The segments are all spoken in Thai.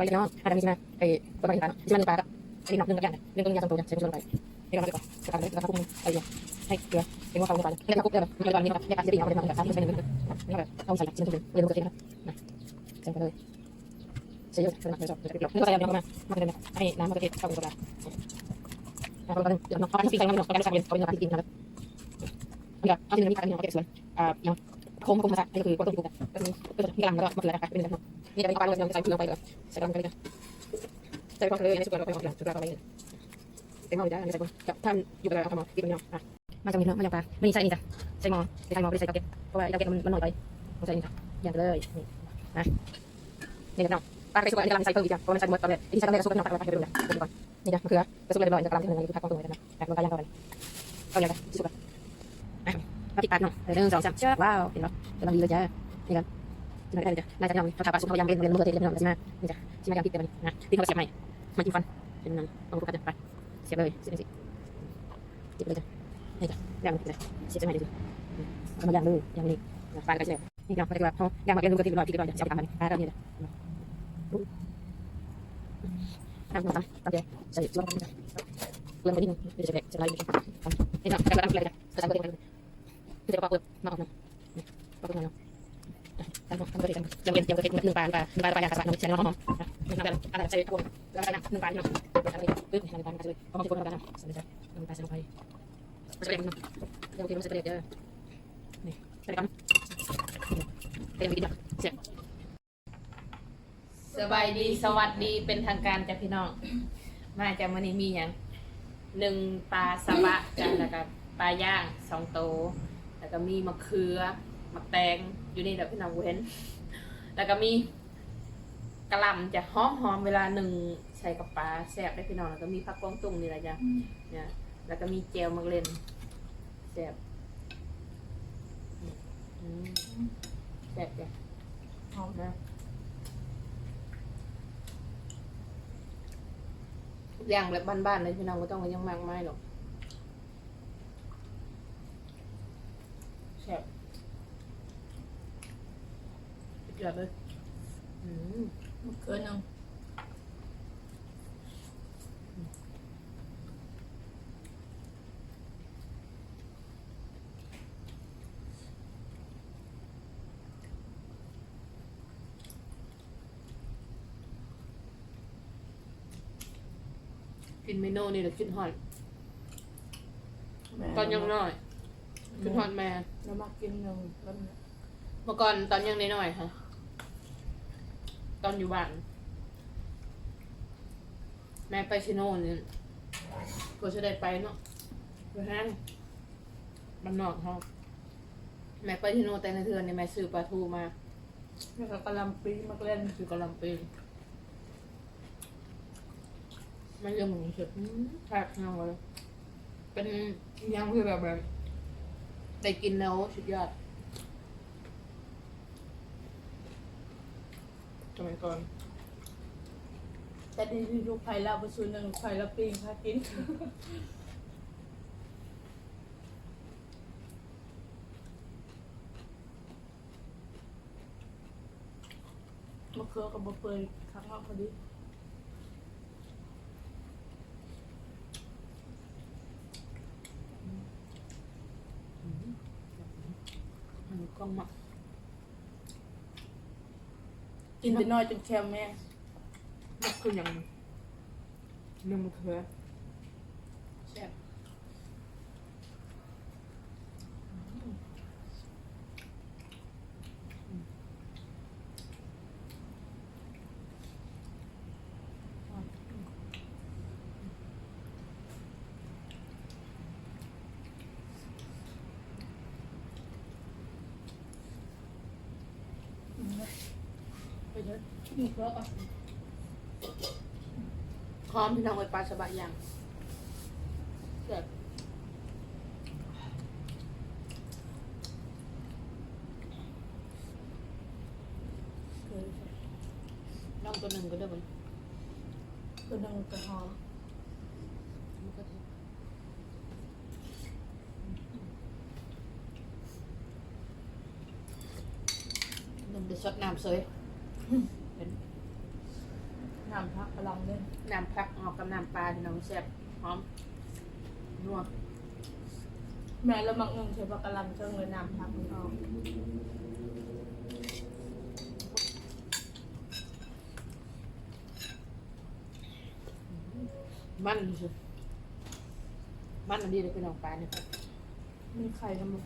จะไปน้องอาจจะมีใช่ไหมไอ้ตัวปลาใช่ไหมปลาไอ้หนอกนึ่งกับย่างนึ่งต้นยาสองตัวใส่กุ้งลงไปนี่เราไปก่อนสกัดเลยแล้วก็พุ่งไปเลยให้เกลือเป็นว่าเขาลงไปเรียกคุกเกลือแบบนี้แบบนี้แบบนี้การเสียดีเอาไปทำแบบสามที่เป็นหนึ่งนี่แบบเอาใส่ชิ้นตัวเลยลงตัวเองนะใส่ไปเลยใส่เยอะใส่หนักใส่สอบใส่เกลือนี่ก็ใส่แบบนี้มามาเลยให้น้ำมะเขือเทศเข้าไปตัวละแล้วก็เดี๋ยวน้องเขาจะปีกันแล้วน้องเขาจะใส่เป็นเขาเป็นแบบที่กินนะครับนี่ก็เอาที่นี่การนี่เขา โค้งโค้งมาสักนี่ก็คือกวางตุ้งกันก็คือก็จะมีกำลังแล้วก็มะเขือนะคะเป็นแบบนี่จะเป็นปลาเลงใส่เกลือไปเลยใส่ลงไปเลยใส่กำลังเลยอันสุกแล้วไปหอมอย่างสุกแล้วไปเลยเต็มหม้อเลยได้อันนี้ใส่กับท่านอยู่กับเราทำหม้อกินมันยังอะมาจากนี้เนาะมาจากปลาไม่ใส่นี่จ้ะใส่หม้อใส่หม้อไม่ใส่กระเก็บเพราะว่าเก็บมันมันหน่อยไปใส่นี่จ้ะอย่างเลยนี่นะนี่เนาะปลากระสุกอันนี้กำลังใส่เพิ่มอีกจ้ะเพราะมันใส่หมดตอนแรกที่ใส่ตอนแรกกระสุกเนาะปลาไปดูนะดูก่อนนี่จ้ะมะเขือกระสุกเรียบร้อยจะกำลังที่มันอยู่พักกองตรงนี้นะแบบมันก็ย่างเข้าไปเอาอย่างไรสุกอะมาพริกปาดเนาะหนึ่งสองสามเชื่อว้าวเห็นปะกำลังดีเลยจ้ะนี่กันที่ไหนได้จ้ะนายจะยอมเขาทำปลาสุกเขายำเป็นเรียนมือเทเลยพี่น้อใช่ไหมนี่จ้ะใช่ไหมยำพริกเดี๋ยวนี้นะพริกเขาเสียบใหม่มาจิ้มฟันเป็นน้ำเอาลูกันจ้ะไปเสียบเลยเสียบสิเสียบเลยจ้ะนี่จ้ะย่างเลยเสียบใหม่เลยเอามาย่างเลยย่างนี่ปลากระเจี๊ยบนี่เนาะมาดีกว่าเขาย่างมาเรียนรู้กันทีละทีละจะเอาไปทำมันอ่าเราเนี่ยจ้ะทำทำทำใจใส่ส่วนเรื่องไปนิดนึงเดี๋ยวจะแบกจะไล่ไปนี่เนาะแต่ก็ทำอะไรจ้ะจะใส่เบอร์เอง คือจะปอกเปลือกมาออกนาะปอกเปลือกเนาะทำทำก็ได้ทำยังเป็นยังเป็นหนึ่งปลาปลาปลาปาอย่างกระสับน้ำใส่น้ำหอมหนึ่งปลาอะไรใส่พวงแล้วก็หนึ่งปาเนาะอะไรปึ๊บหนึ่งปลาใส่หอมที่คนเราได้ใส่ไปหนึ่งปลาใส่ลงไปมันจะเป็นน้ำเดี๋ยวทีมันจะเป็นเดี๋ยวนี่ใส่กันเป็นวิธีแบบเสียสบายดีสวัสดีเป็นทางการจากพี่น้อง มาจากมันนี้มีอย่างหนึ่งปลาสวะจ้ะแล้วก็ปลาย่างสองโต แล้วก็มีมะเขือมะแตงอยู่นี่แหละพี่น้องเว้น แล้วก็มีกระหลำจะหอมหอมๆเวลาหนึ่งใส่กับปลาแซ่บได้พี่น้องแล้วก็มีผักกวางตุ้งนี่แหละจ้ะเนี่ยแล้วก็มีเจลมักเล่นแซ่บอืมแซ่บจ้ะหอมนะอย่างแบบบ้านๆเลยพี่น้องก็ต้องยังมากไม้หรอกแซ่บ สุดยอดเลยอืมมะเขือหนึ่งกินเมนูนี่แหละขึ้นฮอดแม่ตอนยังน้อยขึ้นฮอดแม่ แล้วมากินหนึ่งแล้วเนี่ยเมื่อก่อนตอนยังน้อยๆค่ะ ตอนอยู่บ้าน แม่ไปชิโน่นี่ก็จะได้ไปเนาะไปแห้งบ้านนอกเขาแม่ไปชิโน่แต่ในเทือนนี่แม่ซื้อปลาทูมาแล้วก็กะหลำปีมะเล่นคือกำลังเป็นมันยังเหมือนเฉยแทบเงาเลยเป็นยังคือแบบแบบได้กินแล้วสุดยอด มัยก่อนแต่ดีที่ลูกไผ่เราไปซื้อหนึ่งไผ่ละปีพากิน มะเขือกับบะเปยครั้งมากพอดีมันกล้องมา กินแต่น้อยจนแคมแม่ คืออย่างนึ่งมะเขือแซ่บไป เถอะมะเขือก่อนหอมพี่น้องไว้ปลาสบะย่างแซ่บเคยน้องตัวหนึ่งก็ได้บนตัวหนึ่งกระหอมมันก็ได้หนึ่งเดือดสดน้ำเสยเป็ นน้ำพักกำลังเล่นน้ำพักออกกับน้ำปลาพี่น้องแซ่บหอมนัวแม่แล้วมักนึ่งใช้พักกำลังเชิงเลยน้ำพักมันออกมันสุดมันอันนี้เลยพี่น้องปลาเนี่ยมีไข่น้ำมัน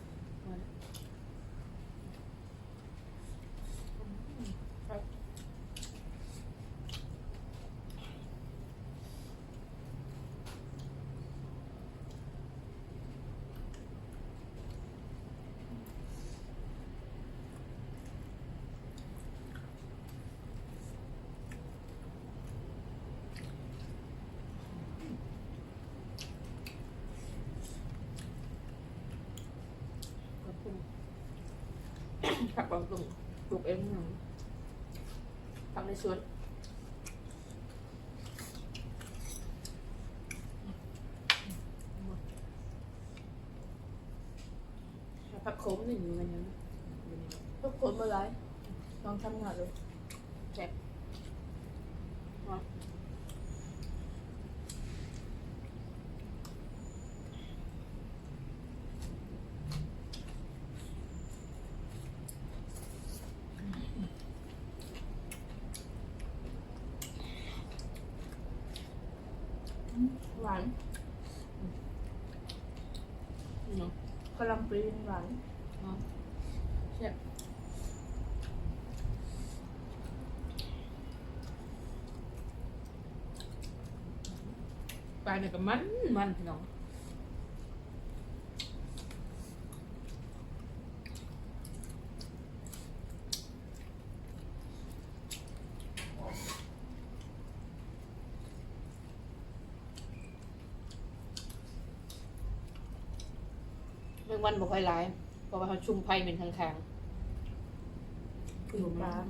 ผักบางตุ่มปลูกเองนะทำในสวนผักโขมหนึ่งอยู่กันยังทุกคนเมื่อไรลองทำงานเลยแซ่บหอม หวานเนาะกำลังปรีนหวานหอมแซ่ปลาเนี่ยก็มันมันพี่น้อง เมื่อวันบ่ ค่อยหลาย เพราะว่าเขาชุมไผ่เป็นทางทางคือปลาน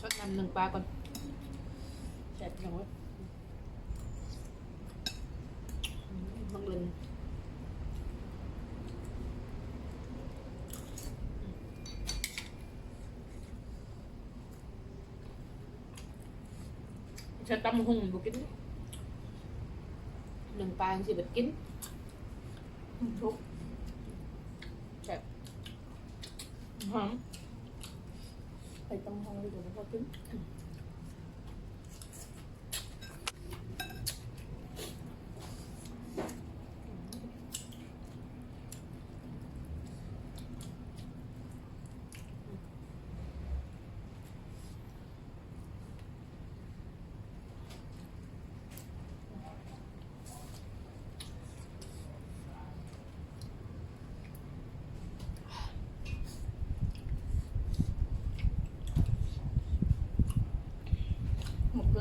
ชดน้ำหนึ่งปลาก่อนแซ่บจังว้ยอืมบังเอิญฉันตำหุ่งบุกิน หนึ่งสิบกินทุกแซ่บหอมไปตำห้องเลยเดี๋ยวมันก็ขึ้น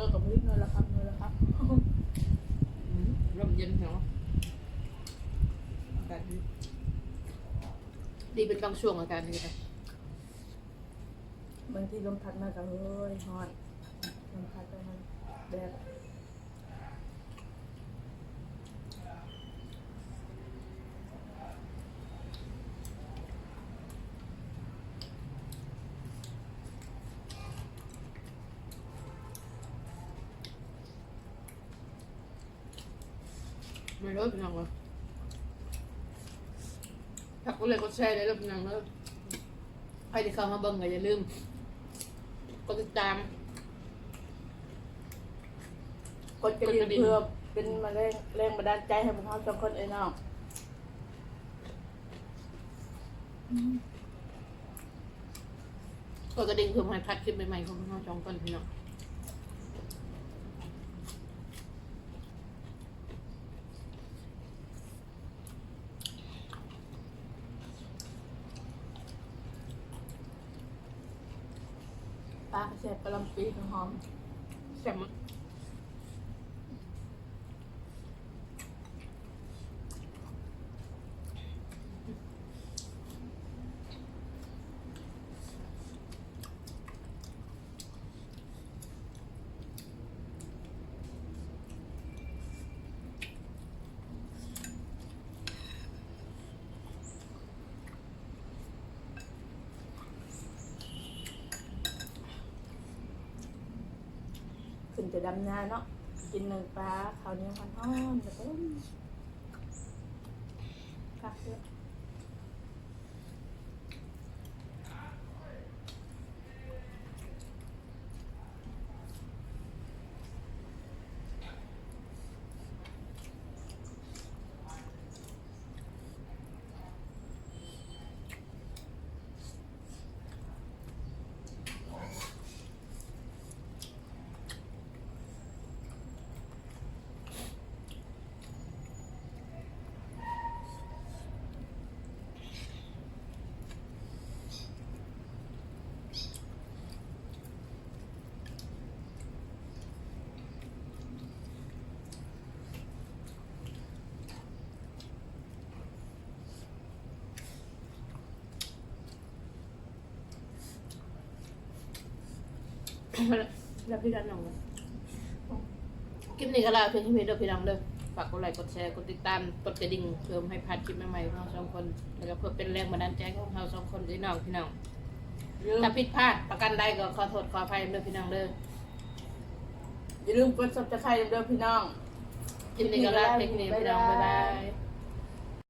อกับพริกเนยละครับเนยละครับอืมร่มเย็นเนาะอากาศดีดีเป็นบางช่วงอาการนี้ค่ะบางทีลมพัดมาก็เฮ้ยฮอนลมพัดไปมันแดด ไม่รู้เป็นยังไงถ้าก็เลยก็แชร์เลยแล้วเป็นยังไงใครที่เข้ามาเบิ่งก็อย่าลืมกดติดตาม กดกระดิ่งเพื่อเป็นมาแรงแรงบันดาลใจให้พวกเขาสองคนไอ้น้องกดกระดิ่งเพื่อให้พัดคลิปใหม่ๆของพวกเราสองคนพี่น้อง ปลาแซ่บกระลำปีหอมแซ่บมาก จะดำนาเนาะกินหนึ่งปลาข้าวเหนียวมันฮ้อนแล้ แล้วพี่กันน้องคลิปนี้ก็ลาเพียงเท่านี้เด้อพี่น้องเด้อฝากกดไลค์กดแชร์กดติดตามกดกระดิ่งเพื่อไม่ให้พลาดคลิปใหม่ๆของเราสองคนแล้วก็เพื่อเป็นแรงบันดาลใจของเราสองคนพี่น้องพี่น้องถ้าผิดพลาดประกันใดก็ขอโทษขออภัยเด้อพี่น้องเด้ออย่าลืมกดซับสไครต์เด้อพี่น้องคลิปนี้ก็ลาเพียงเท่านี้พี่น้องบ๊ายบาย